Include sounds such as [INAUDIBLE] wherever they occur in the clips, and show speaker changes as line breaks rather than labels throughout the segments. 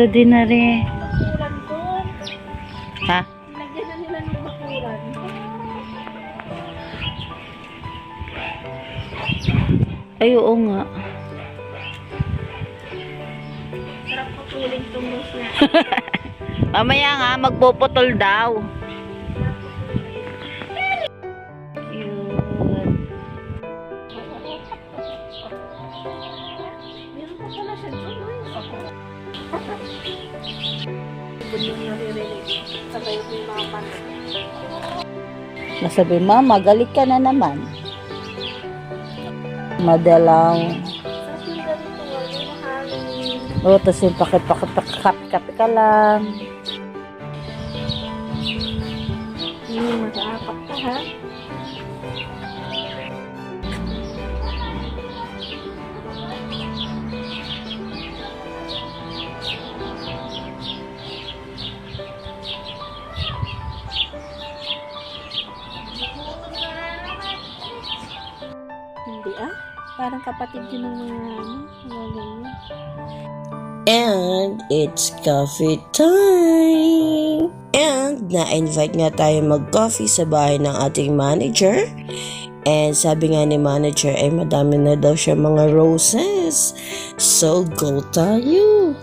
Ganda din na rin. Ha?
Lagyan na nila ng bakuran.
Ay, oo nga.
Sarap papuling itong rose na. [LAUGHS]
Mamaya nga, magpuputol daw.
Mga panak.
Nasabi, mama, galit ka na naman.
Mahangin.
O, tapos yung pakipakipakipakapi ka lang.
Hmm, mag-aapak ka ha. Parang kapatid yun ng mga ano, mga ganyan.
And it's coffee time! And na-invite nga tayo mag-coffee sa bahay ng ating manager. And sabi nga ni manager ay madami na daw siya mga roses. So go tayo!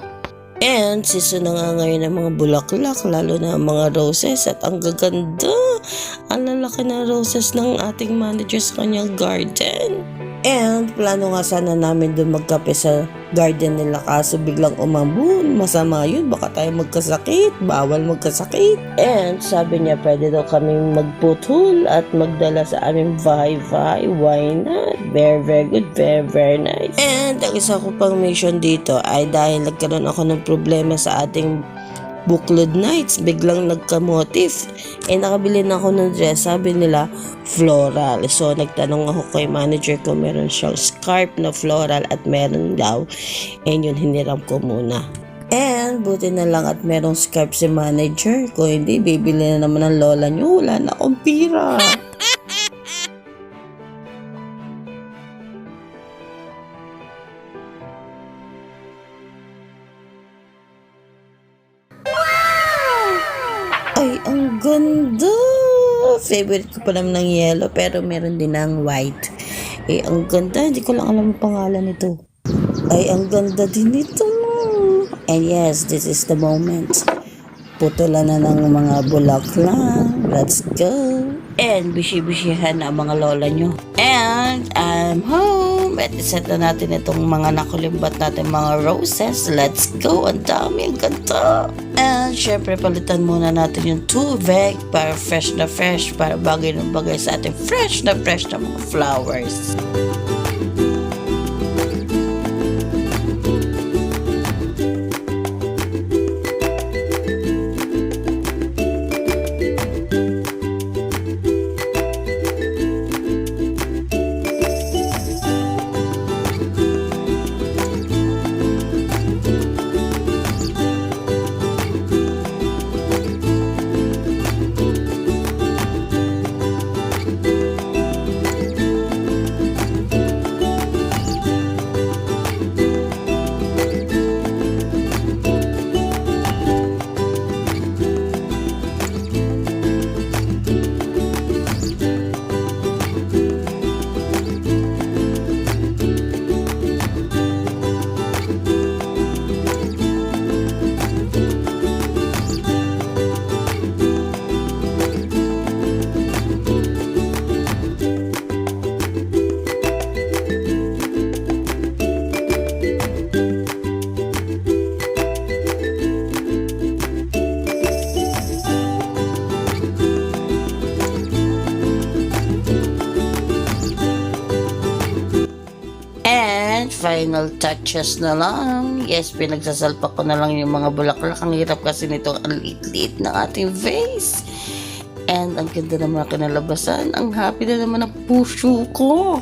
And season na nga ngayon ng mga bulaklak, lalo na ang mga roses at ang gaganda. Ang lalaki ng roses ng ating manager sa kanyang garden. And plano nga sana namin doon magkape sa garden nila kaso biglang umambun. Masama yun, baka tayo magkasakit. Bawal magkasakit. And sabi niya pwede daw kaming magputol at magdala sa aming vai-vai. Why not? Very, very good. Very, very nice. And ang isa ko pang mission dito ay dahil nagkaroon ako ng problema sa ating Buklod Nights, biglang nagka-motif. Eh, nakabili na ako ng dress. Sabi nila, floral. So, nagtanong ako kay manager ko, meron siyang scarf na floral at meron daw. And yun, hiniram ko muna. And, buti na lang at merong scarf si manager. Kung hindi, bibili na naman ng lola niyo. Wala na akong pira. [LAUGHS] Ay, ang ganda! Favorite ko pa naman ng yellow, pero meron din ng white. Eh, ang ganda. Hindi ko lang alam ang pangalan nito. Ay, ang ganda din nito. And yes, this is the moment. Putulan na ng mga bulaklak. Let's go! And bishi-bishihan na mga lola nyo. And I'm home. At iset na natin itong mga nakulimbat natin mga roses. Let's go! Ang dami, ang ganda! And syempre palitan muna natin yung tubig para fresh na fresh, para bagay na bagay sa ating fresh na fresh na mga flowers. Final touches na lang. Yes, pinagsasalpak ko na lang yung mga bulaklak. Ang hirap kasi nito, ang liit-liit ng ating vase. And ang ganda ng mga kinalabasan. Ang happy na naman ang puso ko.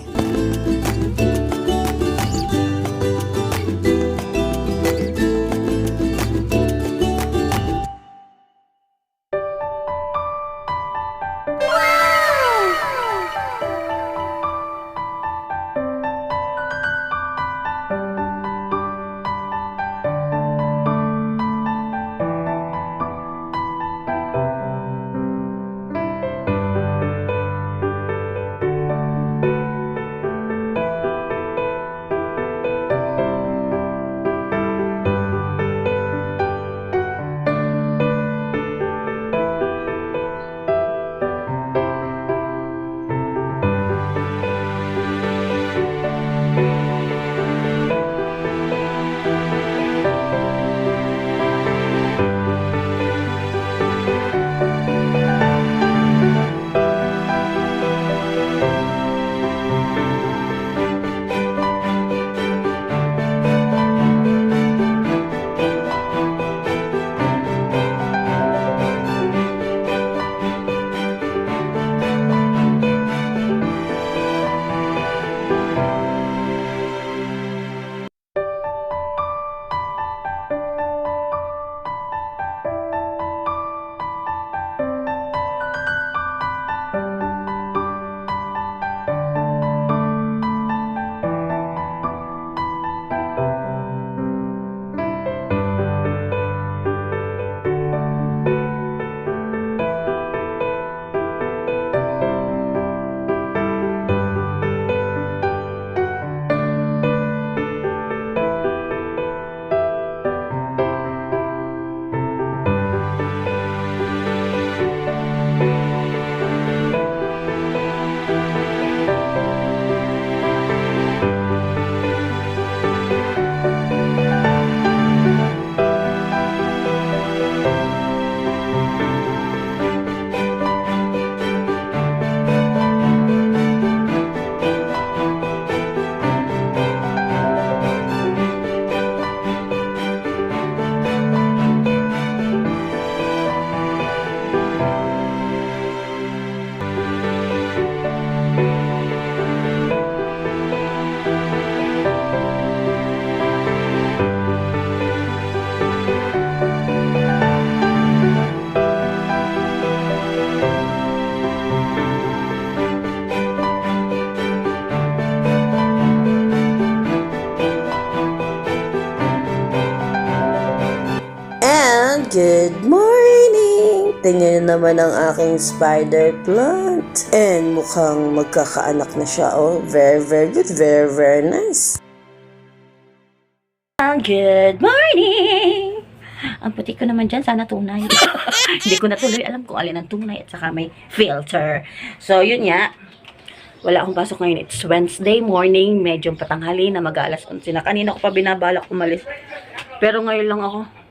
Naman ang aking spider plant. And mukhang magkakaanak na siya. Oh, very, very good. Very, very nice.
Good morning! Ang puti ko naman dyan, sana tunay. [LAUGHS] Hindi ko na tuloy alam kung alin ang tunay at saka may filter. So, yun nga. Wala akong pasok ngayon. It's Wednesday morning. Medyo patanghali na mag-alas 11 na. Kanina ko pa binabalak umalis. Pero ngayon lang ako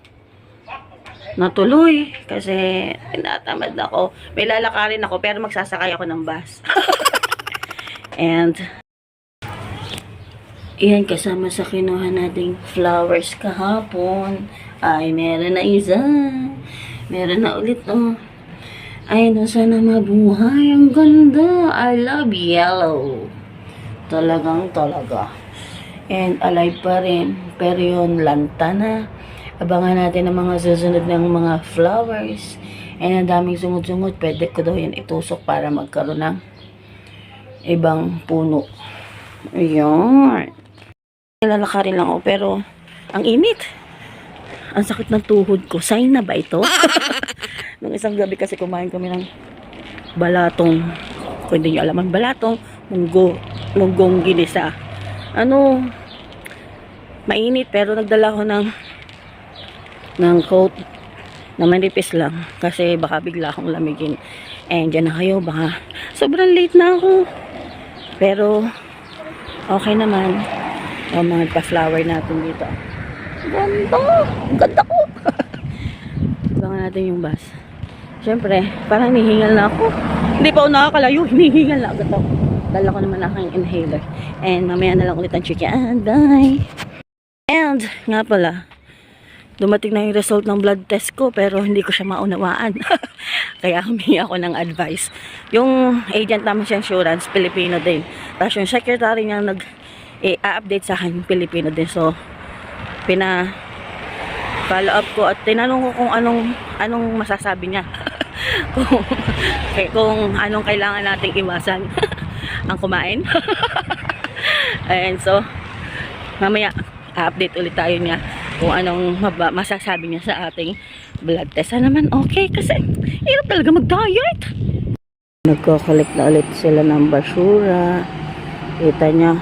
natuloy. Kasi tinatamad ako. May lalakarin ako pero magsasakay ako ng bus. [LAUGHS] And Iyan, kasama sa kinuha nating flowers kahapon. Ay, meron na isa. Meron na ulit, oh. Ay, no, sana mabuhay. Ang ganda. I love yellow. Talagang talaga. And alive pa rin. Pero yun, lanta na. Abangan natin ang mga susunod ng mga flowers. And ang daming sungod-sungod. Pwede ko daw yan itusok para magkaroon ng ibang puno. Ayan. Lalakarin lang ako pero ang init. Ang sakit ng tuhod ko. Sign na ba ito? [LAUGHS] Nung isang gabi kasi kumain kami ng balatong. Kung hindi nyo alam ang balatong, munggo, munggong ginisa. Ano, mainit pero nagdala ko ng ng coat na manipis lang kasi baka bigla akong lamigin. And dyan na kayo, baka sobrang late na ako. Pero, okay naman. O, mga pa-flower natin dito. Ganda! Ganda ko! [LAUGHS] Abangan natin yung bus. Siyempre, parang hinihingal na ako. Hindi pa ako nakakalayo, hinihingal na ako. Dala ko naman aking inhaler. And mamaya na lang ulit ang chicken. Bye! And, nga pala, dumating na yung result ng blood test ko pero hindi ko siya maunawaan. [LAUGHS] Kaya humingi ako ng advice. Yung agent naman siya insurance, Filipino din. Tapos yung secretary niya nag i-update sa akin, Filipino din. So, pina follow up ko at tinanong ko kung anong anong masasabi niya. [LAUGHS] kung, kay- kung anong kailangan nating iwasan. [LAUGHS] ang kumain. And so, mamaya, update ulit tayo niya kung anong masasabi niya sa ating blood test. Sana naman okay kasi hirap talaga mag-diet.
Nagko-collect na ulit sila ng basura. Kita niya.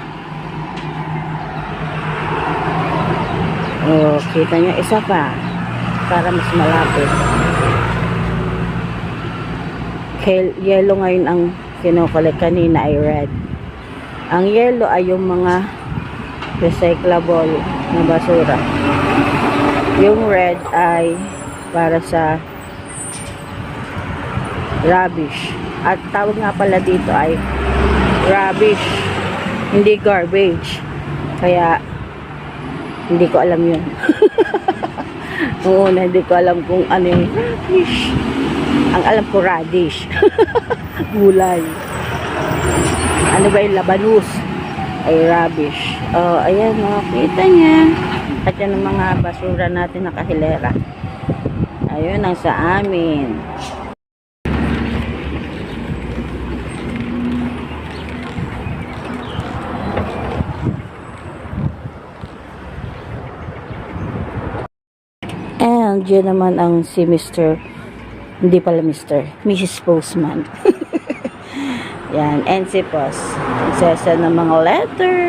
Oh, kita niyo isa pa. Para mas malapit. Yellow ngayon ang kinokollect kanina ay red. Ang yellow ay yung mga recyclable na basura. Yung red ay para sa rubbish. At tawag nga pala dito ay rubbish, hindi garbage. Kaya hindi ko alam yun. [LAUGHS] Una, hindi ko alam kung ano yung rubbish. Ang alam ko radish. [LAUGHS] Gulay. Ano ba yung labanus? Ay rubbish. Oh, ayan, oh, kita niya. At yan ang mga basura natin na kahilera. Ayun ang sa amin. And yun naman ang si Mr. Hindi pala Mr. Mrs. Postman. [LAUGHS] Yan. Si Post. Nagsasend ng mga letter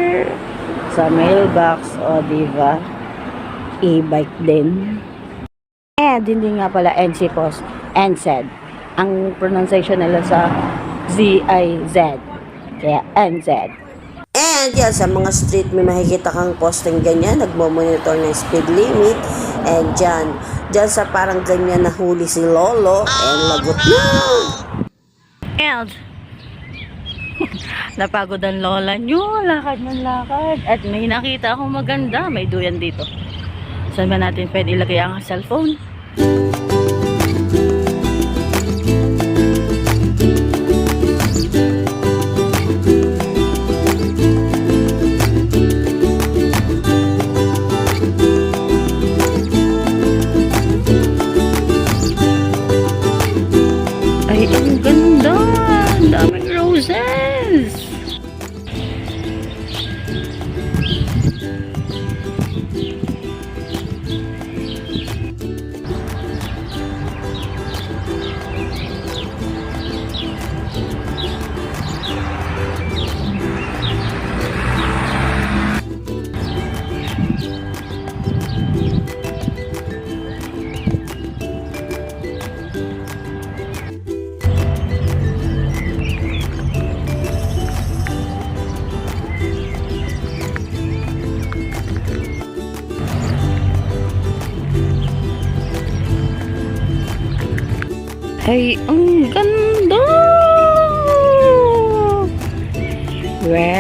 sa mailbox o diba e-bike din. And hindi nga pala NC Post. NZ. Ang pronunciation nila sa Z-I-Z. Kaya NZ.
And yan, sa mga street may makikita kang posting ganyan, nagmo-monitor ng speed limit. And dyan, dyan sa parang ganyan nahuli si Lolo, and lagot na.
And, [LAUGHS] napagod ang lola nyo. Lakad ng lakad. At may nakita akong maganda. May duyan dito. Saan ba natin pwede ilagay ang cellphone? Ang ganda! Rare.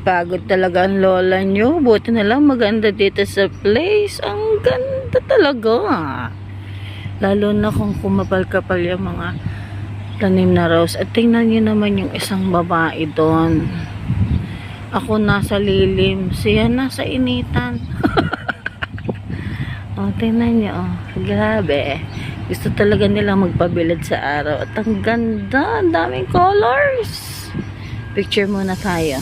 Napagod talaga ang lola nyo. Buti na lang maganda dito sa place. Ang ganda talaga. Lalo na kung kumapal-kapal yung mga tanim na rose. At tingnan nyo naman yung isang babae doon. Ako nasa lilim. Siya nasa initan. [LAUGHS] oh, tingnan nyo. Oh. Grabe. Gusto talaga nila magpabilad sa araw. At ang ganda. Ang daming colors. Picture muna tayo.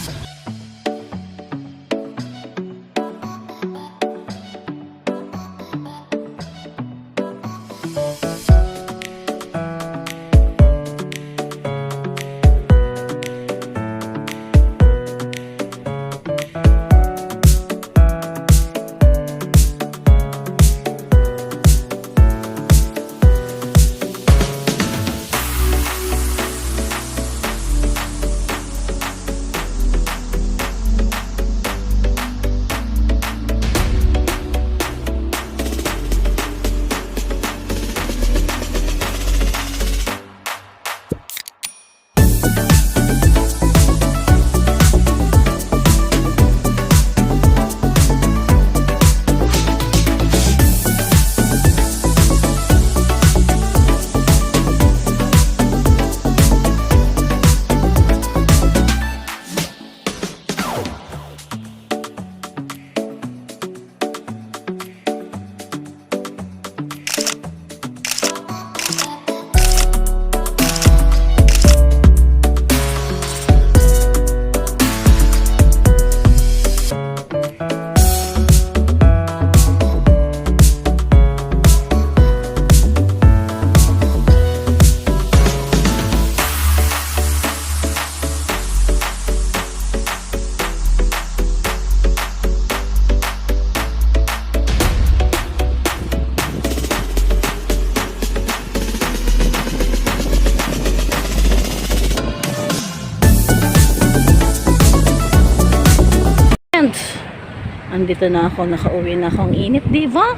Andito na ako, nakauwi na ako. Ang init, di ba?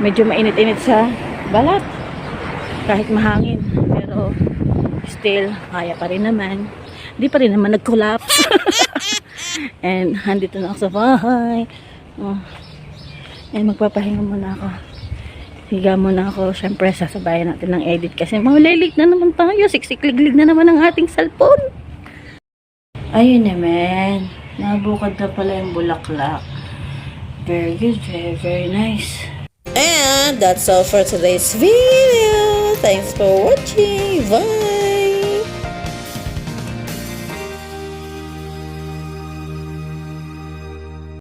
Medyo mainit-init sa balat. Kahit mahangin. Pero, still, kaya pa rin naman. Di pa rin naman nag-collapse. [LAUGHS] And, andito na ako sa bahay. Oh. And, magpapahinga muna ako. Higa muna ako. Siyempre, sasabayan natin ng edit kasi maulilit na naman tayo. Siksik-liglig na naman ang ating cellphone. Ayun naman. Nabukod na pala yung bulaklak. Very good. Very, very nice.
And that's all for today's video. Thanks for watching. Bye.